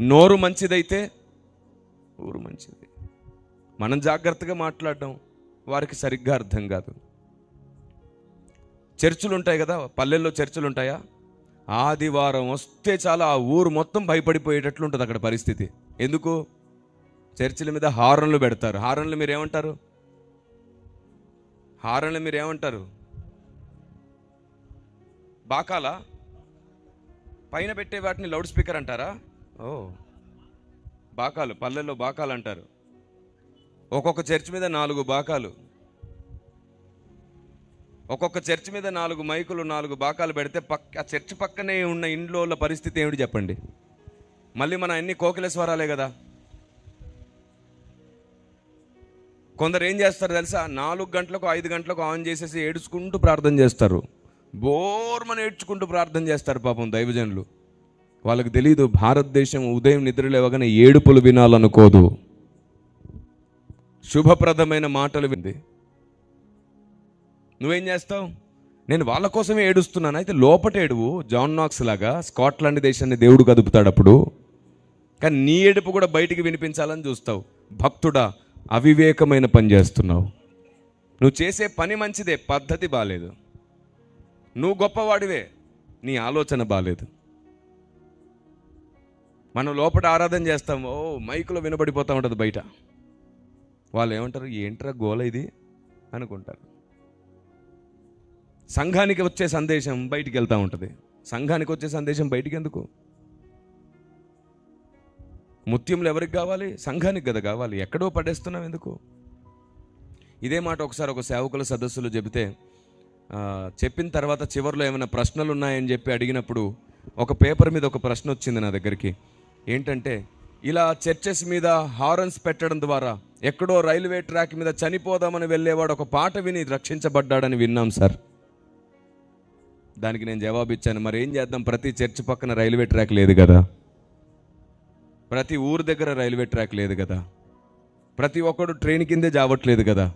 నోరు మంచిదైతే ఊరు మంచిది. మనం జాగ్రత్తగా మాట్లాడడం వారికి సరిగ్గా అర్థం కాదు. చర్చిలు ఉంటాయి కదా పల్లెల్లో చర్చిలు ఉంటాయా ఆదివారం వస్తే చాలా ఆ ఊరు మొత్తం భయపడిపోయేటట్లు ఉంటుంది అక్కడ పరిస్థితి. ఎందుకు? చర్చిల మీద హారన్లు పెడతారు. హారన్లు మీరు ఏమంటారు హారన్లు మీరు ఏమంటారు బాకాలా? పైన పెట్టే వాటిని లౌడ్ స్పీకర్ అంటారా? ఓ. బాకాలు పల్లెల్లో బాకాలు అంటారు. ఒక్కొక్క చర్చ్ మీద నాలుగు బాకాలు. ఒక్కొక్క చర్చ్ మీద నాలుగు మైకులు నాలుగు బాకాలు పెడితే పక్క ఆ చర్చ్ పక్కనే ఉన్న ఇండ్ల పరిస్థితి ఏమిటి చెప్పండి. మళ్ళీ మన అన్ని కోకిల స్వరాలే కదా. కొందరు ఏం చేస్తారు తెలుసా? నాలుగు గంటలకు ఐదు గంటలకు ఆన్ చేసేసి ఏడుచుకుంటూ ప్రార్థన చేస్తారు. బోర్మని ఏడ్చుకుంటూ ప్రార్థన చేస్తారు పాపం దైవజనులు. వాళ్ళకి తెలియదు భారతదేశం ఉదయం నిద్ర లేవగానే ఏడుపులు వినాలనుకోదు. శుభప్రదమైన మాటలు వింది నువ్వేం చేస్తావు? నేను వాళ్ళ కోసమే ఏడుస్తున్నాను. అయితే లోపట ఏడువు జాన్ నాక్స్ లాగా స్కాట్లాండ్ దేశాన్ని దేవుడు కదుపుతాడు అప్పుడు. కానీ నీ ఏడుపు కూడా బయటికి వినిపించాలని చూస్తావు. భక్తుడా అవివేకమైన పని చేస్తున్నావు. నువ్వు చేసే పని మంచిదే పద్ధతి బాగాలేదు నువ్వు గొప్పవాడివే నీ ఆలోచన బాగాలేదు మనం లోపల ఆరాధన చేస్తాం. ఓ మైకులో వినబడిపోతూ ఉంటుంది బయట. వాళ్ళు ఏమంటారు? ఏంట్రా గోల ఇది? అనుకుంటారు. సంఘానికి వచ్చే సందేశం బయటికి వెళ్తూ ఉంటుంది. సంఘానికి వచ్చే సందేశం బయటికి ఎందుకు ముత్యములు ఎవరికి కావాలి? సంఘానికి కదా కావాలి. ఎక్కడో పడేస్తున్నాం ఎందుకు? ఇదే మాట ఒకసారి ఒక సేవకుల సదస్సులు చెబితే చెప్పిన తర్వాత చివరిలో ఏమైనా ప్రశ్నలు ఉన్నాయని చెప్పి అడిగినప్పుడు ఒక పేపర్ మీద ఒక ప్రశ్న వచ్చింది నా దగ్గరికి. ఏంటంటే ఇలా చర్చెస్ మీద హారన్స్ పెట్టడం ద్వారా ఎక్కడో రైల్వే ట్రాక్ మీద చనిపోదామని వెళ్ళేవాడు ఒక పాట విని రక్షించబడ్డాడని విన్నాం సార్. దానికి నేను జవాబు ఇచ్చాను మరి ఏం చేద్దాం? ప్రతి చర్చ్ పక్కన రైల్వే ట్రాక్ లేదు కదా. ప్రతి ఊరు దగ్గర రైల్వే ట్రాక్ లేదు కదా. ప్రతి ఒక్కడు ట్రైన్ కిందే జావట్లేదు కదా.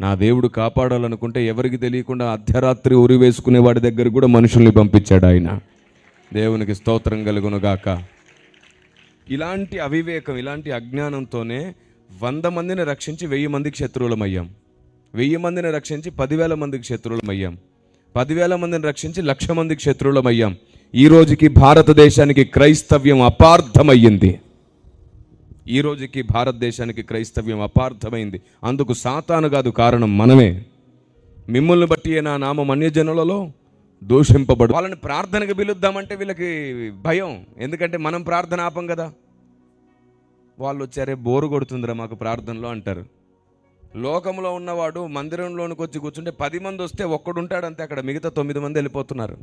నా దేవుడు కాపాడాలనుకుంటే ఎవరికి తెలియకుండా అర్ధరాత్రి ఉరి వేసుకునే వాడి దగ్గర కూడా మనుషుల్ని పంపించాడు ఆయన. దేవునికి స్తోత్రం కలుగునుగాక గాక. ఇలాంటి అవివేకం ఇలాంటి అజ్ఞానంతోనే వంద మందిని రక్షించి వెయ్యి మందికి శత్రువులమయ్యాం. వెయ్యి మందిని రక్షించి పదివేల మందికి శత్రువులమయ్యాం. పదివేల మందిని రక్షించి లక్ష మందికి శత్రువులమయ్యాం. ఈ రోజుకి భారతదేశానికి క్రైస్తవ్యం అపార్థమయ్యింది. ఈ రోజుకి భారతదేశానికి క్రైస్తవ్యం అపార్థమైంది. అందుకు సాతాను కాదు కారణం మనమే. మిమ్మల్ని బట్టి నా నామం అన్యజనులలో దూషింపబడు వాళ్ళని ప్రార్థనకు పిలుద్దామంటే వీళ్ళకి భయం. ఎందుకంటే మనం ప్రార్థన ఆపం కదా. వాళ్ళు వచ్చారే బోరు కొడుతుందిరా మాకు ప్రార్థనలో అంటారు. లోకంలో ఉన్నవాడు మందిరంలోనికి వచ్చి కూర్చుంటే పది మంది వస్తే ఒక్కడు అక్కడ మిగతా తొమ్మిది మంది వెళ్ళిపోతున్నారు.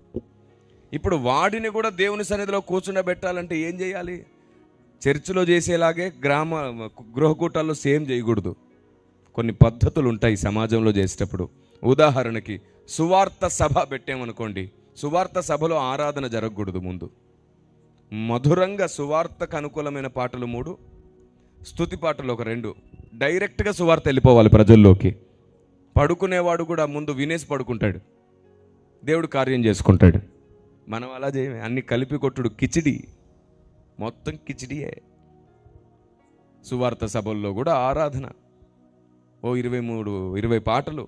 ఇప్పుడు వాడిని కూడా దేవుని సన్నిధిలో కూర్చుండబెట్టాలంటే ఏం చేయాలి? చర్చిలో చేసేలాగే గ్రామ గృహకూటాల్లో సేమ్ చేయకూడదు. కొన్ని పద్ధతులు ఉంటాయి సమాజంలో చేసేటప్పుడు. ఉదాహరణకి సువార్త సభ పెట్టామనుకోండి సువార్త సభలో ఆరాధన జరగకూడదు ముందు. మధురంగా సువార్తకు అనుకూలమైన పాటలు మూడు స్థుతి పాటలు ఒక రెండు. డైరెక్ట్గా సువార్త వెళ్ళిపోవాలి ప్రజల్లోకి. పడుకునేవాడు కూడా ముందు వినేసి పడుకుంటాడు. దేవుడు కార్యం చేసుకుంటాడు. మనం అలా చేయమే. అన్ని కలిపి కొట్టుడు కిచిడి. మొత్తం కిచిడియే. సువార్త సభల్లో కూడా ఆరాధన. ఓ ఇరవై మూడు ఇరవై పాటలు.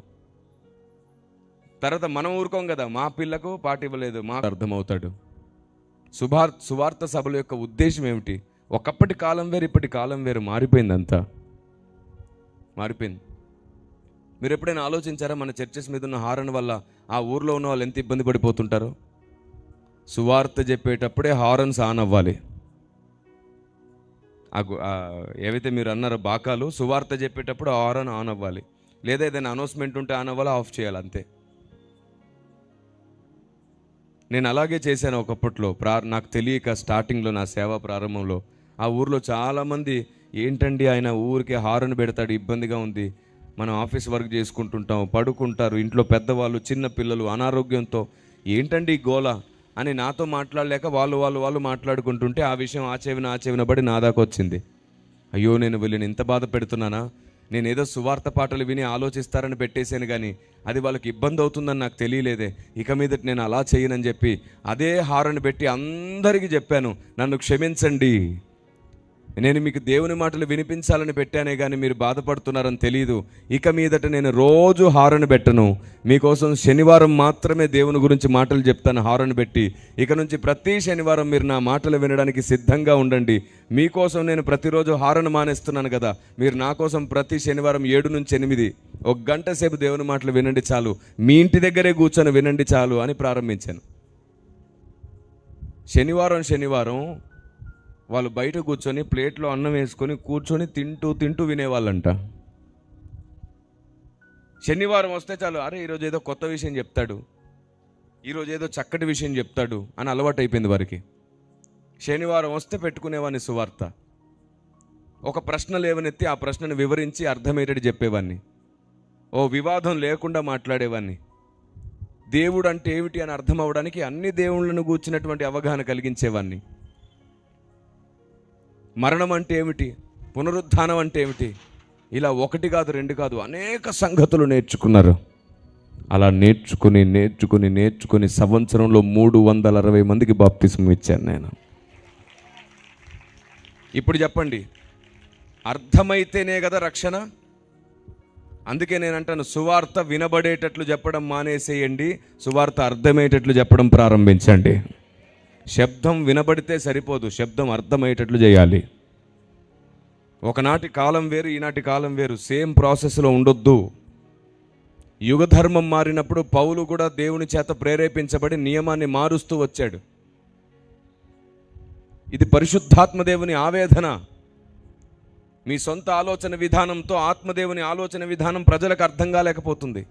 తర్వాత మనం ఊరుకోం కదా. మా పిల్లకు పాట ఇవ్వలేదు. మా అర్థమవుతాడు. సుభార్ సువార్త సభల యొక్క ఉద్దేశం ఏమిటి? ఒకప్పటి కాలం వేరు ఇప్పటి కాలం వేరు. మారిపోయింది అంతా. మారిపోయింది. మీరు ఎప్పుడైనా ఆలోచించారా మన చర్చెస్ మీద ఉన్న హారన్ వల్ల ఆ ఊర్లో ఉన్న వాళ్ళు ఎంత ఇబ్బంది పడిపోతుంటారో? సువార్త చెప్పేటప్పుడే హారన్స్ ఆన్ అవ్వాలి ఆ గు- ఏవైతే మీరు అన్నారో బాకాలు సువార్త చెప్పేటప్పుడు హారన్ ఆన్ అవ్వాలి లేదా ఏదైనా అనౌన్స్మెంట్ ఉంటే ఆన్ అవ్వాలి ఆఫ్ చేయాలి అంతే. నేను అలాగే చేశాను ఒకప్పట్లో. ప్రా నాకు తెలియక స్టార్టింగ్లో నా సేవా ప్రారంభంలో ఆ ఊర్లో చాలామంది ఏంటండి ఆయన ఊరికే హారన్ పెడతాడు ఇబ్బందిగా ఉంది. మనం ఆఫీస్ వర్క్ చేసుకుంటుంటాం పడుకుంటారు ఇంట్లో పెద్దవాళ్ళు చిన్న పిల్లలు అనారోగ్యంతో ఏంటండి గోల అని నాతో మాట్లాడలేక వాళ్ళు వాళ్ళు వాళ్ళు మాట్లాడుకుంటుంటే ఆ విషయం ఆచేవిన ఆచేవిన పడి నా దాకా వచ్చింది. అయ్యో నేను వీళ్ళని ఇంత బాధ పెడుతున్నానా? నేను ఏదో సువార్త పాటలు విని ఆలోచిస్తారని పెట్టేశాను కానీ అది వాళ్ళకి ఇబ్బంది అవుతుందని నాకు తెలియలేదే. ఇక మీదట నేను అలా చేయనని చెప్పి అదే హారని పెట్టి అందరికీ చెప్పాను నన్ను క్షమించండి. నేను మీకు దేవుని మాటలు వినిపించాలని పెట్టానే కానీ మీరు బాధపడుతున్నారని తెలియదు ఇక మీదట నేను రోజు హారను పెట్టను. మీకోసం శనివారం మాత్రమే దేవుని గురించి మాటలు చెప్తాను హారను పెట్టి. ఇక నుంచి ప్రతి శనివారం మీరు నా మాటలు వినడానికి సిద్ధంగా ఉండండి. మీకోసం నేను ప్రతిరోజు హారను మానేస్తున్నాను కదా. మీరు నా కోసం ప్రతి శనివారం ఏడు నుంచి ఎనిమిది ఒక గంట సేపు దేవుని మాటలు వినండి చాలు. మీ ఇంటి దగ్గరే కూర్చొని వినండి చాలు అని ప్రారంభించాను. శనివారం శనివారం వాళ్ళు బయట కూర్చొని ప్లేట్లో అన్నం వేసుకొని కూర్చొని తింటూ తింటూ వినేవాళ్ళంట. శనివారం వస్తే చాలు అరే ఈరోజు ఏదో కొత్త విషయం చెప్తాడు. ఈరోజు ఏదో చక్కటి విషయం చెప్తాడు అని అలవాటు అయిపోయింది వారికి. శనివారం వస్తే పెట్టుకునేవాడిని సువార్త. ఒక ప్రశ్న లేవనెత్తి ఆ ప్రశ్నను వివరించి అర్థమయ్యేటట్టు చెప్పేవాడిని ఓ వివాదం లేకుండా మాట్లాడేవాడిని దేవుడు అంటే ఏమిటి? అని అర్థం అవడానికి అన్ని దేవుళ్ళను కూర్చున్నటువంటి అవగాహన కలిగించేవాడిని మరణం అంటే ఏమిటి? పునరుద్ధానం అంటే ఏమిటి? ఇలా ఒకటి కాదు రెండు కాదు అనేక సంగతులు నేర్చుకున్నారు. అలా నేర్చుకుని నేర్చుకుని నేర్చుకుని సంవత్సరంలో మూడు వందల అరవై మందికి బాప్తిసం ఇచ్చాను నేను. ఇప్పుడు చెప్పండి. అర్థమైతేనే కదా రక్షణ? అందుకే నేను అంటాను సువార్త వినబడేటట్లు చెప్పడం మానేసేయండి సువార్త అర్థమయ్యేటట్లు చెప్పడం ప్రారంభించండి. శబ్దం వినబడితే సరిపోదు శబ్దం అర్థమయ్యేటట్లు చేయాలి. ఒకనాటి కాలం వేరు ఈనాటి కాలం వేరు. సేమ్ ప్రాసెస్లో ఉండొద్దు. యుగధర్మం మారినప్పుడు పౌలు కూడా దేవుని చేత ప్రేరేపించబడి నియమాన్ని మారుస్తూ వచ్చాడు. ఇది పరిశుద్ధాత్మ దేవుని ఆవేదన. మీ సొంత ఆలోచన విధానంతో ఆత్మదేవుని ఆలోచన విధానం ప్రజలకు అర్థం కాలేకపోతుంది.